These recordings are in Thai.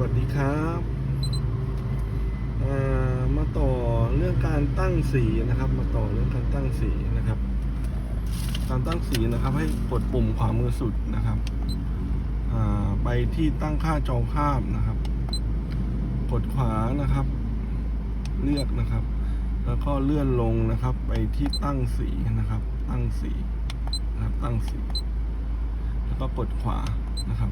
วัสดีครับามาต่อเรื่องการตั้งสีนะครับ มาต่อเรื่องการตั้งสีนะครับ การตั้งสีนะครับ ให้กดปุ่มขวามือสุดนะครับไปที่ตั้งค่าจอภาพนะครับ กดขวานะครับ เลือกนะครับ แล้วก็เลื่อนลงนะครับ ไปที่ตั้งสีนะครับ ตั้งสีนะครับตั้งสี แล้วก็กดขวานะครับ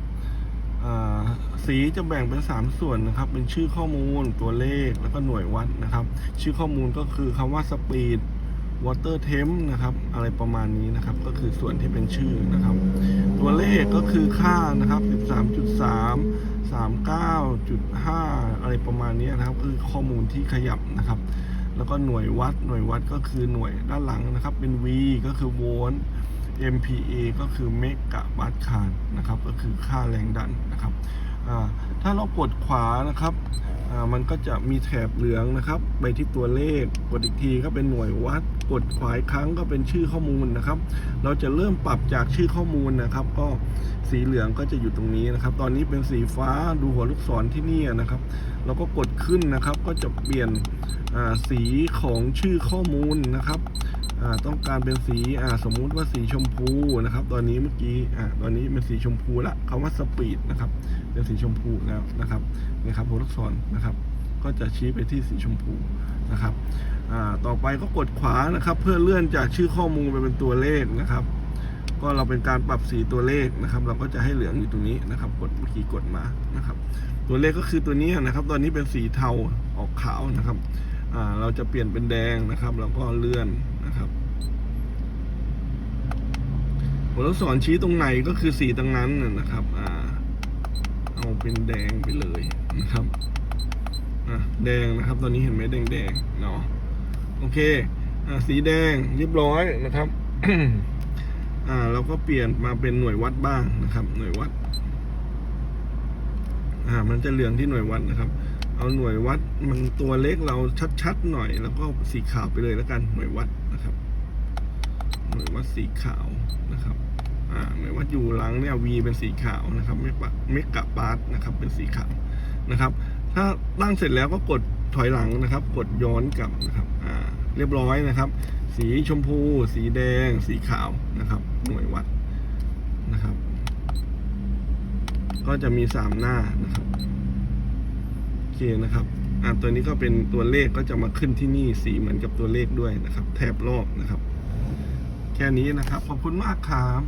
สีจะแบ่งเป็น 3 ส่วนนะครับ เป็นชื่อข้อมูลตัวเลขแล้วก็หน่วยวัดนะครับ ชื่อข้อมูลก็คือคำว่า speed water temp นะครับ อะไรประมาณนี้นะครับ ก็คือส่วนที่เป็นชื่อนะครับ ตัวเลขก็คือค่านะครับ 13.3 39.5 อะไรประมาณนี้นะครับ คือข้อมูลที่ขยับนะครับ แล้วก็หน่วยวัดหน่วยวัดก็คือหน่วยด้านหลังนะครับ เป็น V ก็คือโวลต์ MPa ก็คือเมกะบาร์คานนะครับ ก็คือค่าแรงดันนะครับถ้าเรากดขวานะครับมันก็จะมีแถบเหลืองนะครับ ไปที่ตัวเลขกดอีกทีก็เป็นหน่วยวัด กดขวาอีกครั้งก็เป็นชื่อข้อมูลนะครับ เราจะเริ่มปรับจากชื่อข้อมูลนะครับ ก็สีเหลืองก็จะอยู่ตรงนี้นะครับ ตอนนี้เป็นสีฟ้าดูหัวลูกศรที่นี่นะครับ เราก็กดขึ้นนะครับ ก็จะเปลี่ยนสีของชื่อข้อมูลนะครับ ต้องการเป็นสีอ่าสมมุติว่าสีชมพูนะครับ ตอนนี้เมื่อกี้อ่าตอนนี้เป็นสีชมพูละคำว่าสปีดนะครับเป็นสีชมพูแล้วนะครับนะครับหัวลูกศรนะครับ ก็จะชี้ไปที่สีชมพูนะครับอ่าต่อไปก็กดขวานะครับ เพื่อเลื่อนจากชื่อข้อมูลไปเป็นตัวเลขนะครับ ก็เราเป็นการปรับสีตัวเลขนะครับ เราก็จะให้เหลืองอยู่ตรงนี้นะครับ กดเมื่อกี้กดมานะครับ ตัวเลขก็คือตัวนี้นะครับ ตอนนี้เป็นสีเทาออกขาวนะครับอ่าเราจะเปลี่ยนเป็นแดงนะครับแล้วก็เลื่อน นะครับหัวลูกศรชี้ตรงไหนก็คือสีตรงนั้นนะครับอ่าเอาเป็นแดงไปเลยนะครับอะแดงนะครับ ตอนนี้เห็นไหมแดงแดงๆเนาะโอเคอ่าสีแดงเรียบร้อยนะครับอ่าเราก็เปลี่ยนมาเป็นหน่วยวัดบ้างนะครับ หน่วยวัดอ่ามันจะเหลืองที่หน่วยวัดนะครับ เอาหน่วยวัดมันตัวเล็กเราชัดๆหน่อย แล้วก็สีขาวไปเลยแล้วกันหน่วยวัดนะครับหน่วยวัดสีขาวนะครับอ่าหน่วยวัดอยู่หลังเนี่ย V เป็นสีขาวนะครับไม่ปะไม่กะปาร์ตนะครับ เป็นสีขาวนะครับ ถ้าตั้งเสร็จแล้วก็กดถอยหลังนะครับ กดย้อนกลับนะครับอ่าเรียบร้อยนะครับ สีชมพู สีแดง สีขาวนะครับ หน่วยวัดนะครับ ก็จะมีสามหน้านะครับ เคนะครับอ่าตัวนี้ก็เป็นตัวเลขก็จะมาขึ้นที่นี่สีเหมือนกับตัวเลขด้วยนะครับ แถบรอบนะครับ แค่นี้นะครับ ขอบคุณมากครับ